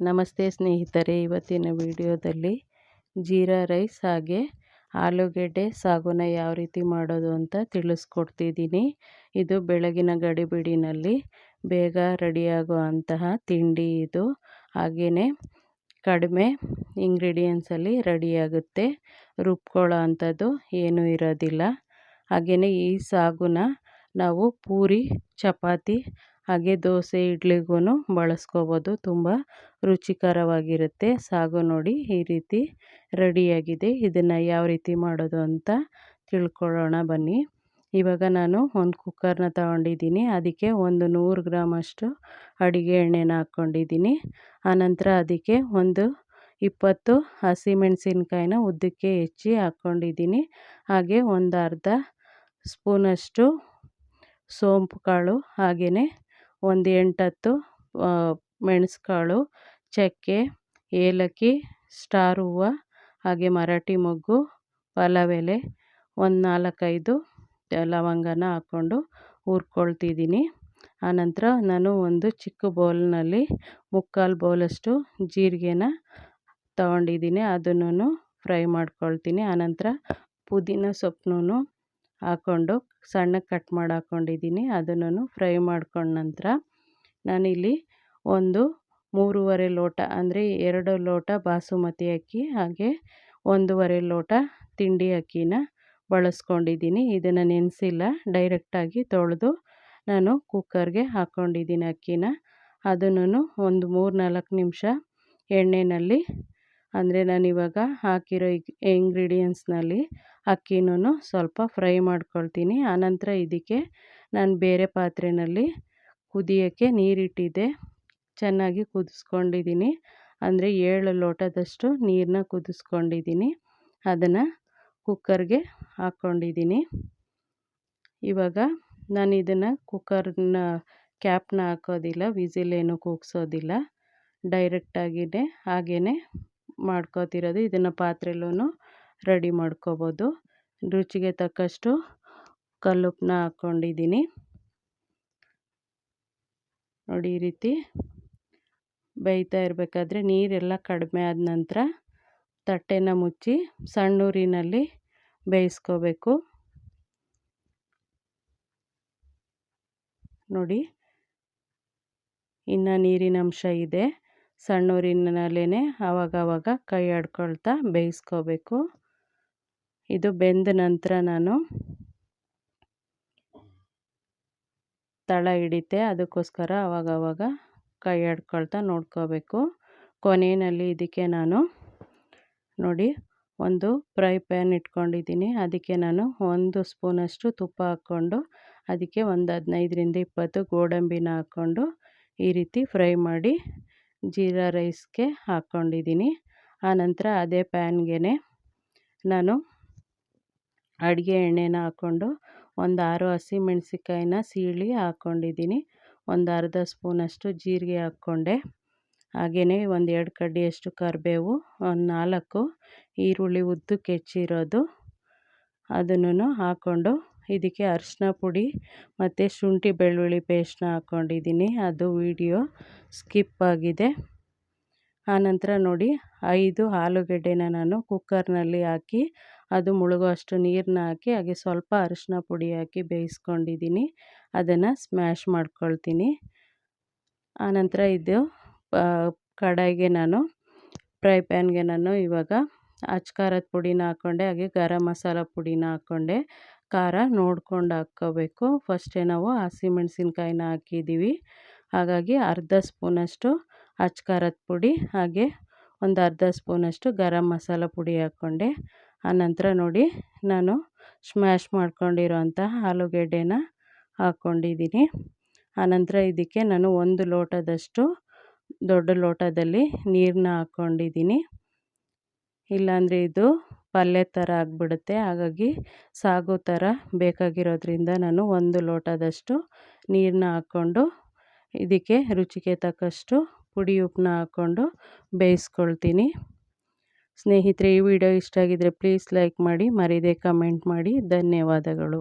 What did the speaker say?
ನಮಸ್ತೆ ಸ್ನೇಹಿತರೆ, ಇವತ್ತಿನ ವಿಡಿಯೋದಲ್ಲಿ ಜೀರಾ ರೈಸ್ ಹಾಗೆ ಆಲೂಗೆಡ್ಡೆ ಸಾಗುನ ಯಾವ ರೀತಿ ಮಾಡೋದು ಅಂತ ತಿಳಿಸ್ಕೊಡ್ತಿದ್ದೀನಿ. ಇದು ಬೆಳಗಿನ ಗಡಿಬಿಡಿನಲ್ಲಿ ಬೇಗ ರೆಡಿಯಾಗೋ ಅಂತಹ ತಿಂಡಿ ಇದು. ಹಾಗೆಯೇ ಕಡಿಮೆ ಇಂಗ್ರೀಡಿಯೆಂಟ್ಸಲ್ಲಿ ರೆಡಿಯಾಗುತ್ತೆ. ರುಬ್ಕೊಳ್ಳೋ ಅಂಥದ್ದು ಏನೂ ಇರೋದಿಲ್ಲ. ಹಾಗೆಯೇ ಈ ಸಾಗುನ ನಾವು ಪೂರಿ, ಚಪಾತಿ ಹಾಗೆ ದೋಸೆ ಇಡ್ಲಿಗೂ ಬಳಸ್ಕೋಬೋದು. ತುಂಬ ರುಚಿಕರವಾಗಿರುತ್ತೆ. ಸಾಗು ನೋಡಿ ಈ ರೀತಿ ರೆಡಿಯಾಗಿದೆ. ಇದನ್ನು ಯಾವ ರೀತಿ ಮಾಡೋದು ಅಂತ ತಿಳ್ಕೊಳ್ಳೋಣ ಬನ್ನಿ. ಇವಾಗ ನಾನು ಒಂದು ಕುಕ್ಕರ್ನ ತಗೊಂಡಿದ್ದೀನಿ. ಅದಕ್ಕೆ ಒಂದು ನೂರು ಗ್ರಾಮಷ್ಟು ಅಡುಗೆ ಎಣ್ಣೆನ ಹಾಕ್ಕೊಂಡಿದ್ದೀನಿ. ಆನಂತರ ಅದಕ್ಕೆ ಒಂದು ಇಪ್ಪತ್ತು ಹಸಿಮೆಣಸಿನ್ಕಾಯಿನ ಉದ್ದಕ್ಕೆ ಹೆಚ್ಚಿ ಹಾಕ್ಕೊಂಡಿದ್ದೀನಿ. ಹಾಗೆ ಒಂದು ಅರ್ಧ ಸ್ಪೂನಷ್ಟು ಸೋಂಪು ಕಾಳು ಹಾಗೆಯೇ ಒಂದು ಎಂಟತ್ತು ಮೆಣಸುಕಾಳು, ಚಕ್ಕೆ, ಏಲಕ್ಕಿ, ಸ್ಟಾರ್ ಹೂವು, ಹಾಗೆ ಮರಾಠಿ ಮೊಗ್ಗು ಪಲಾವ್ ಎಲೆ ಒಂದು ನಾಲ್ಕೈದು ಲವಂಗನ ಹಾಕ್ಕೊಂಡು ಹುರ್ಕೊಳ್ತಿದ್ದೀನಿ. ಆನಂತರ ನಾನು ಒಂದು ಚಿಕ್ಕ ಬೌಲ್ನಲ್ಲಿ ಮುಕ್ಕಾಲು ಬೌಲಷ್ಟು ಜೀರಿಗೆನ ತಗೊಂಡಿದ್ದೀನಿ. ಅದನ್ನು ಫ್ರೈ ಮಾಡ್ಕೊಳ್ತೀನಿ. ಆನಂತರ ಪುದೀನ ಸೊಪ್ಪನ್ನು ಹಾಕ್ಕೊಂಡು ಸಣ್ಣಗೆ ಕಟ್ ಮಾಡಿ ಹಾಕ್ಕೊಂಡಿದ್ದೀನಿ ಅದನ್ನು ಫ್ರೈ ಮಾಡ್ಕೊಂಡ ನಂತರ ನಾನಿಲ್ಲಿ ಒಂದು ಮೂರುವರೆ ಲೋಟ ಅಂದರೆ ಎರಡು ಲೋಟ ಬಾಸುಮತಿ ಅಕ್ಕಿ ಹಾಗೆ ಒಂದೂವರೆ ಲೋಟ ತಿಂಡಿ ಅಕ್ಕಿನ ಬಳಸ್ಕೊಂಡಿದ್ದೀನಿ. ಇದನ್ನು ನೆನೆಸಿಲ್ಲ ಡೈರೆಕ್ಟಾಗಿ ತೊಳೆದು ನಾನು ಕುಕ್ಕರ್ಗೆ ಹಾಕ್ಕೊಂಡಿದ್ದೀನಿ ಅಕ್ಕಿನ. ಅದನ್ನು ಒಂದು ಮೂರು ನಾಲ್ಕು ನಿಮಿಷ ಎಣ್ಣೆಯಲ್ಲಿ ಅಂದರೆ ನಾನಿವಾಗ ಹಾಕಿರೋ ಇಂಗ್ರೀಡಿಯೆಂಟ್ಸ್ನಲ್ಲಿ ಅಕ್ಕಿನೂ ಸ್ವಲ್ಪ ಫ್ರೈ ಮಾಡ್ಕೊಳ್ತೀನಿ. ಆನಂತರ ಇದಕ್ಕೆ ನಾನು ಬೇರೆ ಪಾತ್ರೆಯಲ್ಲಿ ಕುದಿಯೋಕ್ಕೆ ನೀರಿಟ್ಟಿದ್ದೆ ಚೆನ್ನಾಗಿ ಕುದಿಸ್ಕೊಂಡಿದ್ದೀನಿ ಅಂದರೆ ಏಳು ಲೋಟದಷ್ಟು ನೀರನ್ನ ಕುದಿಸ್ಕೊಂಡಿದ್ದೀನಿ ಅದನ್ನು ಕುಕ್ಕರ್ಗೆ ಹಾಕ್ಕೊಂಡಿದ್ದೀನಿ ಇವಾಗ ನಾನು ಇದನ್ನು ಕುಕ್ಕರ್ನ ಕ್ಯಾಪ್ನ ಹಾಕೋದಿಲ್ಲ ವಿಸಿಲೇನು ಕೂಗಿಸೋದಿಲ್ಲ. ಡೈರೆಕ್ಟಾಗಿಯೇ ಹಾಗೆಯೇ ಮಾಡ್ಕೋತಿರೋದು, ಇದನ್ನು ಪಾತ್ರೆಯಲ್ಲೂ ರೆಡಿ ಮಾಡ್ಕೋಬೋದು. ರುಚಿಗೆ ತಕ್ಕಷ್ಟು ಕಲ್ಲುಪ್ಪನ್ನ ಹಾಕ್ಕೊಂಡಿದ್ದೀನಿ ನೋಡಿ ಈ ರೀತಿ ಬೇಯ್ತಾ ಇರಬೇಕಾದ್ರೆ ನೀರೆಲ್ಲ ಕಡಿಮೆ ಆದ ನಂತರ ತಟ್ಟೆನ ಮುಚ್ಚಿ ಸಣ್ಣೂರಿನಲ್ಲಿ ಬೇಯಿಸ್ಕೋಬೇಕು. ನೋಡಿ, ಇನ್ನು ನೀರಿನ ಅಂಶ ಇದೆ. ಸಣ್ಣೂರಿನಲ್ಲೇ ಆವಾಗವಾಗ ಕೈ ಆಡ್ಕೊಳ್ತಾ ಬೇಯಿಸ್ಕೋಬೇಕು. ಇದು ಬೆಂದ ನಂತರ ನಾನು ತಳ ಹಿಡಿತೆ, ಅದಕ್ಕೋಸ್ಕರ ಆವಾಗವಾಗ ಕೈ ಆಡ್ಕೊಳ್ತಾ ನೋಡ್ಕೋಬೇಕು. ಕೊನೆಯಲ್ಲಿ ಇದಕ್ಕೆ ನಾನು ನೋಡಿ ಒಂದು ಫ್ರೈ ಪ್ಯಾನ್ ಇಟ್ಕೊಂಡಿದ್ದೀನಿ. ಅದಕ್ಕೆ ನಾನು ಒಂದು ಸ್ಪೂನಷ್ಟು ತುಪ್ಪ ಹಾಕ್ಕೊಂಡು, ಅದಕ್ಕೆ ಒಂದು ಹದಿನೈದರಿಂದ ಇಪ್ಪತ್ತು ಗೋಡಂಬಿನ ಹಾಕ್ಕೊಂಡು ಈ ರೀತಿ ಫ್ರೈ ಮಾಡಿ ಜೀರಾ ರೈಸ್ಗೆ ಹಾಕ್ಕೊಂಡಿದ್ದೀನಿ ಆನಂತರ ಅದೇ ಪ್ಯಾನ್ಗೆ ನಾನು ಅಡುಗೆ ಎಣ್ಣೆನ ಹಾಕ್ಕೊಂಡು ಒಂದು ಆರು ಹಸಿಮೆಣ್ಸಿಕಾಯಿನ ಸೀಳಿ ಹಾಕ್ಕೊಂಡಿದ್ದೀನಿ ಒಂದು ಅರ್ಧ ಸ್ಪೂನಷ್ಟು ಜೀರಿಗೆ ಹಾಕ್ಕೊಂಡೆ. ಹಾಗೆಯೇ ಒಂದು ಎರಡು ಕಡ್ಡಿಯಷ್ಟು ಕರಿಬೇವು, ಒಂದು ನಾಲ್ಕು ಈರುಳ್ಳಿ ಉದ್ದಕ್ಕೆ ಹೆಚ್ಚಿರೋದು ಅದನ್ನು ಹಾಕ್ಕೊಂಡು ಇದಕ್ಕೆ ಅರಿಶಿನ ಪುಡಿ ಮತ್ತು ಶುಂಠಿ ಬೆಳ್ಳುಳ್ಳಿ ಪೇಸ್ಟ್ನ ಹಾಕ್ಕೊಂಡಿದ್ದೀನಿ. ಅದು ವಿಡಿಯೋ ಸ್ಕಿಪ್ ಆಗಿದೆ. ಆನಂತರ ನೋಡಿ, ಐದು ಆಲೂಗೆಡ್ಡೆನ ನಾನು ಕುಕ್ಕರ್ನಲ್ಲಿ ಹಾಕಿ, ಅದು ಮುಳುಗೋ ಅಷ್ಟು ನೀರನ್ನ ಹಾಕಿ, ಹಾಗೆ ಸ್ವಲ್ಪ ಅರಿಶಿನ ಪುಡಿ ಹಾಕಿ ಬೇಯಿಸ್ಕೊಂಡಿದ್ದೀನಿ. ಅದನ್ನು ಸ್ಮ್ಯಾಶ್ ಮಾಡ್ಕೊಳ್ತೀನಿ. ಆನಂತರ ಇದು ಕಡಾಯಿಗೆ ನಾನು, ಫ್ರೈ ಪ್ಯಾನ್ಗೆ ನಾನು ಇವಾಗ ಅಚ್ಕಾರದ ಪುಡಿನ ಹಾಕ್ಕೊಂಡೆ ಹಾಗೆ ಗರಂ ಮಸಾಲ ಪುಡಿನ ಹಾಕ್ಕೊಂಡೆ ಖಾರ ನೋಡ್ಕೊಂಡು ಹಾಕ್ಕೋಬೇಕು ಫಸ್ಟೇ ನಾವು ಹಸಿಮೆಣ್ಸಿನ್ಕಾಯಿನ ಹಾಕಿದ್ದೀವಿ. ಹಾಗಾಗಿ ಅರ್ಧ ಸ್ಪೂನಷ್ಟು ಅಚ್ಚ ಖಾರದ ಪುಡಿ, ಹಾಗೆ ಒಂದು ಅರ್ಧ ಸ್ಪೂನಷ್ಟು ಗರಂ ಮಸಾಲ ಪುಡಿ ಹಾಕ್ಕೊಂಡೆ. ಆನಂತರ ನೋಡಿ ನಾನು ಸ್ಮ್ಯಾಶ್ ಮಾಡ್ಕೊಂಡಿರೋಂಥ ಆಲೂಗೆಡ್ಡೆನ ಹಾಕ್ಕೊಂಡಿದ್ದೀನಿ. ಆನಂತರ ಇದಕ್ಕೆ ನಾನು ಒಂದು ಲೋಟದಷ್ಟು, ದೊಡ್ಡ ಲೋಟದಲ್ಲಿ ನೀರನ್ನ ಹಾಕ್ಕೊಂಡಿದ್ದೀನಿ. ಇಲ್ಲಾಂದರೆ ಇದು ಪಲ್ಯ ಥರ ಆಗಿಬಿಡುತ್ತೆ. ಹಾಗಾಗಿ ಸಾಗು ಥರ ಬೇಕಾಗಿರೋದ್ರಿಂದ ನಾನು ಒಂದು ಲೋಟದಷ್ಟು ನೀರನ್ನ ಹಾಕ್ಕೊಂಡು, ಇದಕ್ಕೆ ರುಚಿಗೆ ತಕ್ಕಷ್ಟು ಪುಡಿ ಉಪ್ಪನ್ನ ಹಾಕ್ಕೊಂಡು ಬೇಯಿಸ್ಕೊಳ್ತೀನಿ. ಸ್ನೇಹಿತರೆ, ಈ ವಿಡಿಯೋ ಇಷ್ಟ ಆಗಿದ್ದರೆ ಪ್ಲೀಸ್ ಲೈಕ್ ಮಾಡಿ, ಮರೀದೆ ಕಮೆಂಟ್ ಮಾಡಿ. ಧನ್ಯವಾದಗಳು.